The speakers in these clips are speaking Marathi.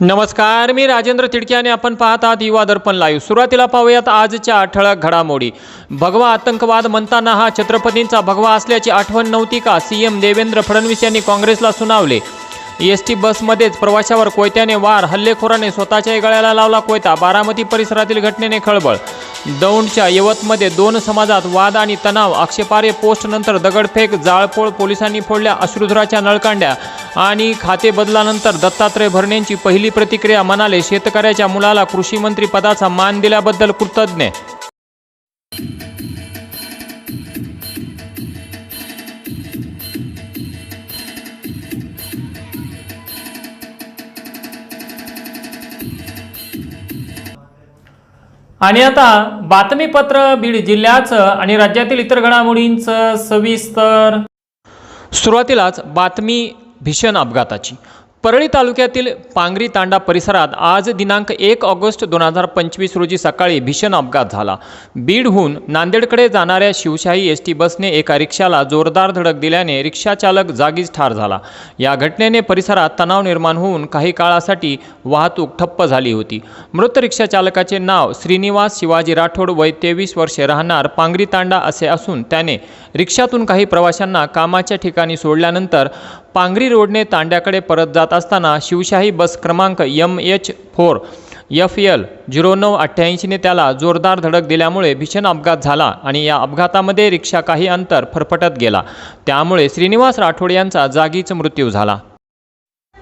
नमस्कार मी राजेंद्र तिडके आणि आपण पाहत आहात युवा दर्पण लाईव्ह सुरुवातीला पाहूयात आजच्या ठळक घडामोडी. भगवा आतंकवाद म्हणताना हा छत्रपतींचा भगवा असल्याची आठवण नव्हती का? सीएम देवेंद्र फडणवीस यांनी काँग्रेसला सुनावले. एस टी बसमध्येच प्रवाशावर कोयत्याने वार हल्लेखोराने स्वतःच्याही गळ्याला लावला कोयता बारामती परिसरातील घटनेने खळबळ. दौंडच्या यवतमध्ये दोन समाजात वाद आणि तणाव आक्षेपार्ह पोस्टनंतर दगडफेक जाळपोळ पोलिसांनी फोडल्या अश्रुधुराच्या नळकांड्या आणि खाते बदलानंतर दत्तात्रय भरणेंची पहिली प्रतिक्रिया म्हणाले शेतकऱ्याच्या मुलाला कृषी मंत्री पदाचा मान दिल्याबद्दल कृतज्ञ. आणि आता बातमीपत्र बीड जिल्ह्याचं आणि राज्यातील इतर घडामोडींचं सविस्तर. सुरुवातीलाच बातमी भीषण अपघाताची. परळी तालुक्यातील पांगरी तांडा परिसरात आज दिनांक एक ऑगस्ट दोन हजार पंचवीस रोजी सकाळी भीषण अपघात झाला. बीडहून नांदेडकडे जाणाऱ्या शिवशाही एस टी बसने एका रिक्षाला जोरदार धडक दिल्याने रिक्षाचालक जागीच ठार झाला. या घटनेने परिसरात तणाव निर्माण होऊन काही काळासाठी वाहतूक ठप्प झाली होती. मृत रिक्षाचालकाचे नाव श्रीनिवास शिवाजी राठोड वय तेवीस वर्षे राहणार पांगरी तांडा असे असून त्याने रिक्षातून काही प्रवाशांना कामाच्या ठिकाणी सोडल्यानंतर पांगरी रोडने तांड्याकडे परत जात असताना शिवशाही बस क्रमांक M H four F L zero नऊ अठ्ठ्याऐंशीने त्याला जोरदार धडक दिल्यामुळे भीषण अपघात झाला आणि या अपघातामध्ये रिक्षा काही अंतर फरफटत गेला. त्यामुळे श्रीनिवास राठोड यांचा जागीच मृत्यू झाला.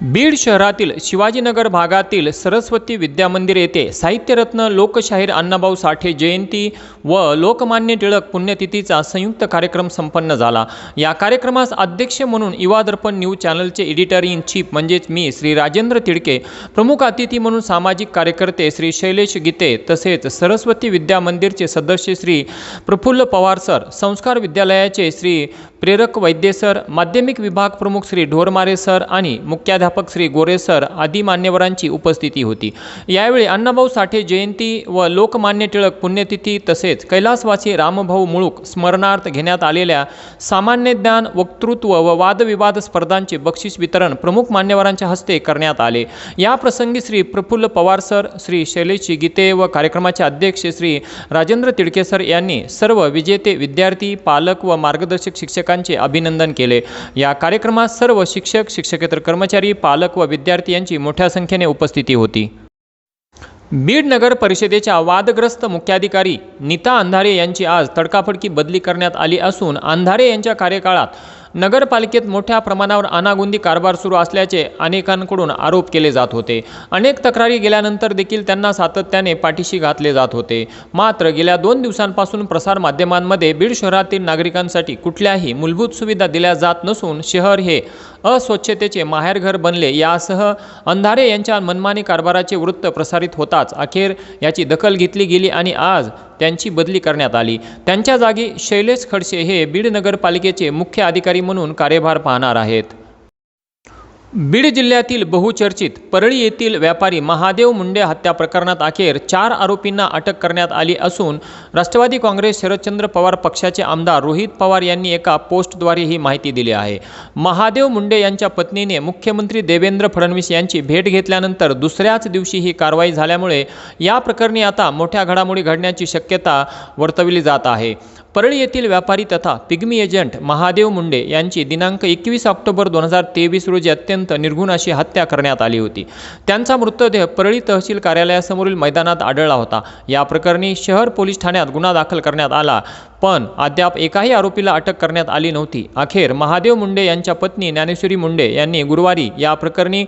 बीड शहरातील शिवाजीनगर भागातील सरस्वती विद्यामंदिर येथे साहित्यरत्न लोकशाहीर अण्णाभाऊ साठे जयंती व लोकमान्य टिळक पुण्यतिथीचा संयुक्त कार्यक्रम संपन्न झाला. या कार्यक्रमास अध्यक्ष म्हणून युवा दर्पण न्यूज चॅनलचे एडिटर इन चीफ म्हणजेच मी श्री राजेंद्र तिडके प्रमुख अतिथी म्हणून सामाजिक कार्यकर्ते श्री शैलेश गीते तसेच सरस्वती विद्यामंदिरचे सदस्य श्री प्रफुल्ल पवार सर संस्कार विद्यालयाचे श्री प्रेरक वैद्य सर माध्यमिक विभाग प्रमुख श्री ढोरमारे सर आणि प्राध्यापक श्री गोरे सर आदी मान्यवरांची उपस्थिती होती. यावेळी अण्णाभाऊ साठे जयंती व लोकमान्य टिळक पुण्यतिथी तसेच कैलासवासी रामभाऊ मुळूक स्मरणार्थ घेण्यात आलेल्या सामान्य ज्ञान वक्तृत्व व वादविवाद स्पर्धांचे बक्षीस वितरण प्रमुख मान्यवरांच्या हस्ते करण्यात आले. या प्रसंगी श्री प्रफुल्ल पवार सर श्री शैलेश गीते व कार्यक्रमाचे अध्यक्ष श्री राजेंद्र तिडके सर यांनी सर्व विजेते विद्यार्थी पालक व मार्गदर्शक शिक्षकांचे अभिनंदन केले. या कार्यक्रमात सर्व शिक्षक शिक्षकेतर कर्मचारी पालक व विद्यार्थी यांची मोठ्या संख्येने उपस्थिती होती. बीड नगर परिषदेच्या वादग्रस्त मुख्याधिकारी नीता अंधारे यांची आज तडकाफडकी बदली करण्यात आली असून अंधारे यांच्या कार्यकाळात नगरपालिकेत मोठ्या प्रमाणावर अनागोंदी कारभार सुरू असल्याचे अनेकांकडून आरोप केले जात होते. अनेक तक्रारी गेल्यानंतर देखील त्यांना सातत्याने पाठीशी घातले जात होते. मात्र गेल्या दोन दिवसांपासून प्रसारमाध्यमांमध्ये बीड शहरातील नागरिकांसाठी कुठल्याही मूलभूत सुविधा दिल्या जात नसून शहर हे अस्वच्छतेचे माहेरघर बनले. यासह अंधारे यांच्या मनमानी कारभाराचे वृत्त प्रसारित होताच. अखेर याची दखल घेतली गेली आणि आज त्यांची बदली करण्यात आली. त्यांच्या जागी शैलेश खडसे हे बीड नगरपालिकेचे मुख्य अधिकारी म्हणून कार्यभार पाहणार आहेत. बीड जिल्ह्यातील बहुचर्चित परळी येथील व्यापारी महादेव मुंडे हत्या प्रकरणात अखेर चार आरोपींना अटक करण्यात आली असून राष्ट्रवादी काँग्रेस शरदचंद्र पवार पक्षाचे आमदार रोहित पवार यांनी एका पोस्टद्वारे ही माहिती दिली आहे. महादेव मुंडे यांच्या पत्नीने मुख्यमंत्री देवेंद्र फडणवीस यांची भेट घेतल्यानंतर दुसऱ्याच दिवशी ही कारवाई झाल्यामुळे या प्रकरणी आता मोठ्या घडामोडी घडण्याची शक्यता वर्तवली जात आहे. परळी येथील व्यापारी तथा पिग्मी एजंट महादेव मुंडे यांची दिनांक एकवीस ऑक्टोबर दोन हजार तेवीस रोजी अत्यंत निर्गुण अशी हत्या करण्यात आली होती. त्यांचा मृतदेह परळी तहसील कार्यालयासमोरील मैदानात आढळला होता. या प्रकरणी शहर पोलीस ठाण्यात गुन्हा दाखल करण्यात आला पण अद्याप एकाही आरोपीला अटक करण्यात आली नव्हती. अखेर महादेव मुंडे यांच्या पत्नी ज्ञानेश्वरी मुंडे यांनी गुरुवारी या प्रकरणी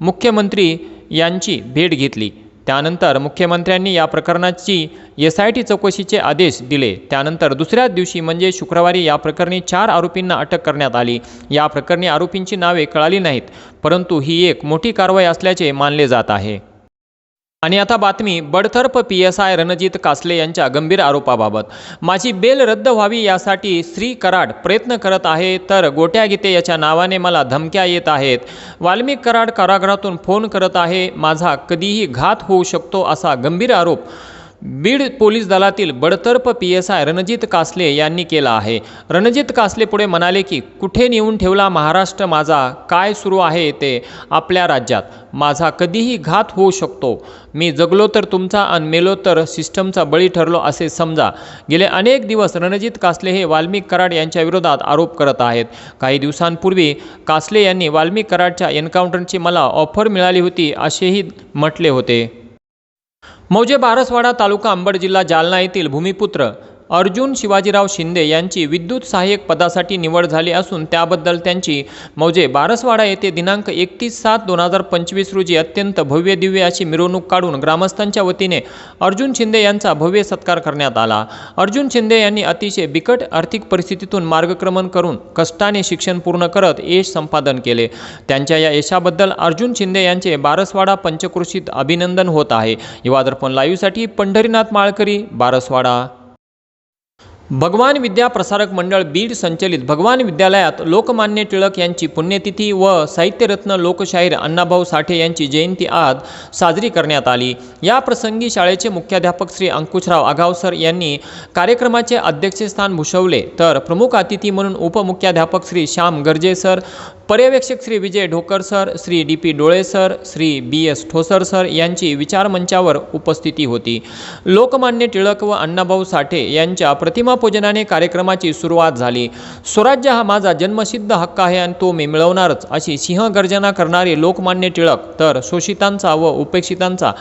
मुख्यमंत्री यांची भेट घेतली. त्यानंतर मुख्यमंत्र्यांनी या प्रकरणाची एस आय टी चौकशीचे आदेश दिले. त्यानंतर दुसऱ्याच दिवशी म्हणजे शुक्रवारी या प्रकरणी चार आरोपींना अटक करण्यात आली. या प्रकरणी आरोपींची नावे कळाली नाहीत परंतु ही एक मोठी कारवाई असल्याचे मानले जात आहे. आणि आता बातमी बडतर्फ P S I Ranjit Kasle यांच्या गंभीर आरोपाबाबत. माझी बेल रद्द व्हावी यासाठी श्री कराड प्रयत्न करत आहे तर गोट्या गीते याच्या नावाने मला धमक्या येत आहेत. वाल्मिक कराड कारागृहातून फोन करत आहे माझा कधीही घात होऊ शकतो असा गंभीर आरोप बीड पोलीस दलातील बडतर्फ P S I Ranjit Kasle यांनी केला आहे. रणजित कासले पुढे म्हणाले की कुठे नेऊन ठेवला महाराष्ट्र माझा? काय सुरू आहे ते आपल्या राज्यात? माझा कधीही घात होऊ शकतो. मी जगलो तर तुमचा आणि मेलो तर सिस्टमचा बळी ठरलो असे समजा. गेले अनेक दिवस रणजित कासले हे वाल्मिक कराड यांच्या विरोधात आरोप करत आहेत. काही दिवसांपूर्वी कासले यांनी वाल्मिक कराडच्या एन्काउंटरची मला ऑफर मिळाली होती असेही म्हटले होते. मौजे बारसवाडा तालुका अंबड जिल्हा जालना येथील भूमिपुत्र अर्जुन शिवाजीराव शिंदे यांची विद्युत सहाय्यक पदासाठी निवड झाली असून त्याबद्दल त्यांची मौजे बारसवाडा येथे दिनांक एकतीस सात दोन हजार पंचवीस रोजी अत्यंत भव्य दिव्य अशी मिरवणूक काढून ग्रामस्थांच्या वतीने अर्जुन शिंदे यांचा भव्य सत्कार करण्यात आला. अर्जुन शिंदे यांनी अतिशय बिकट आर्थिक परिस्थितीतून मार्गक्रमण करून कष्टाने शिक्षण पूर्ण करत यश संपादन केले. त्यांच्या या यशाबद्दल अर्जुन शिंदे यांचे बारसवाडा पंचक्रोशीत अभिनंदन होत आहे. युवा दर्पण लाईव्हसाठी पंढरीनाथ माळकरी बारसवाडा. भगवान विद्या प्रसारक मंडळ बीड संचलित भगवान विद्यालयात लोकमान्य टिळक यांची पुण्यतिथी व साहित्यरत्न लोकशाहीर अण्णाभाऊ साठे यांची जयंती आज साजरी करण्यात आली. या प्रसंगी शाळेचे मुख्याध्यापक श्री अंकुशराव आघावसर यांनी कार्यक्रमाचे अध्यक्षस्थान भूषवले. तर प्रमुख अतिथी म्हणून उपमुख्याध्यापक श्री श्याम गर्जे सर पर्यवेक्षक Shri Vijay Dhokar sir Shri D P Dole sir Shri B S Thosar sir यांची विचारमंचावर उपस्थिती होती. लोकमान्य टिळक व अण्णाभाऊ साठे यांच्या प्रतिमा पूजनाने कार्यक्रमाची सुरुवात झाली. स्वराज्य हा माझा जन्मसिद्ध हक्क आहे आणि तो मी मिळवणारच अशी सिंहगर्जना करणारे लोकमान्य टिळक. तर शोषितांचा व उपेक्षितांचा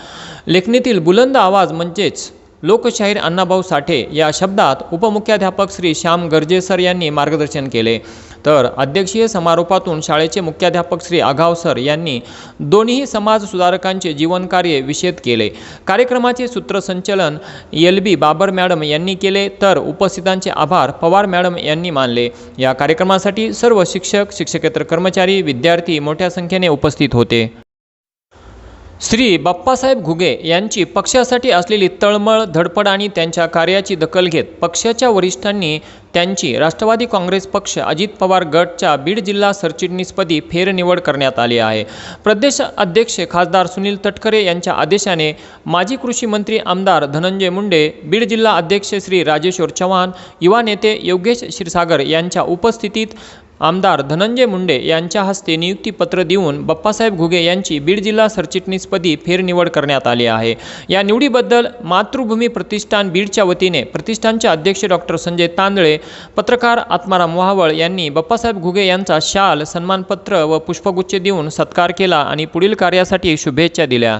लेखणीतील बुलंद आवाज म्हणजेच लोकशाहीर अण्णाभाऊ साठे या शब्दात उपमुख्याध्यापक श्री श्याम गर्जे सर यांनी मार्गदर्शन केले. तर अध्यक्षीय समारोपातून शाळेचे मुख्याध्यापक श्री आघावसर यांनी दोन्ही समाज सुधारकांचे जीवनकार्य विषेद केले. कार्यक्रमाचे सूत्रसंचलन एल बी बाबर मॅडम यांनी केले तर उपस्थितांचे आभार पवार मॅडम यांनी मानले. या कार्यक्रमासाठी सर्व शिक्षक शिक्षकेतर कर्मचारी विद्यार्थी मोठ्या संख्येने उपस्थित होते. श्री बाप्पासाहेब घुगे यांची पक्षासाठी असलेली तळमळ धडपड आणि त्यांच्या कार्याची दखल घेत पक्षाच्या वरिष्ठांनी त्यांची राष्ट्रवादी काँग्रेस पक्ष अजित पवार गटच्या बीड जिल्हा सरचिटणीसपदी फेरनिवड करण्यात आली आहे. प्रदेश अध्यक्ष खासदार सुनील तटकरे यांच्या आदेशाने माजी कृषी मंत्री आमदार धनंजय मुंडे बीड जिल्हा अध्यक्ष श्री राजेश्वर चव्हाण युवा नेते योगेश क्षीरसागर यांच्या उपस्थितीत आमदार धनंजय मुंडे यांच्या हस्ते नियुक्तीपत्र देऊन बाप्पासाहेब घुगे यांची बीड जिल्हा सरचिटणीसपदी फेरनिवड करण्यात आली आहे. या निवडीबद्दल मातृभूमी प्रतिष्ठान बीडच्या वतीने प्रतिष्ठानचे अध्यक्ष डॉक्टर संजय तांदळे पत्रकार आत्माराम वाहवळ यांनी बाप्पासाहेब घुगे यांचा शाल सन्मानपत्र व पुष्पगुच्छ देऊन सत्कार केला आणि पुढील कार्यासाठी शुभेच्छा दिल्या.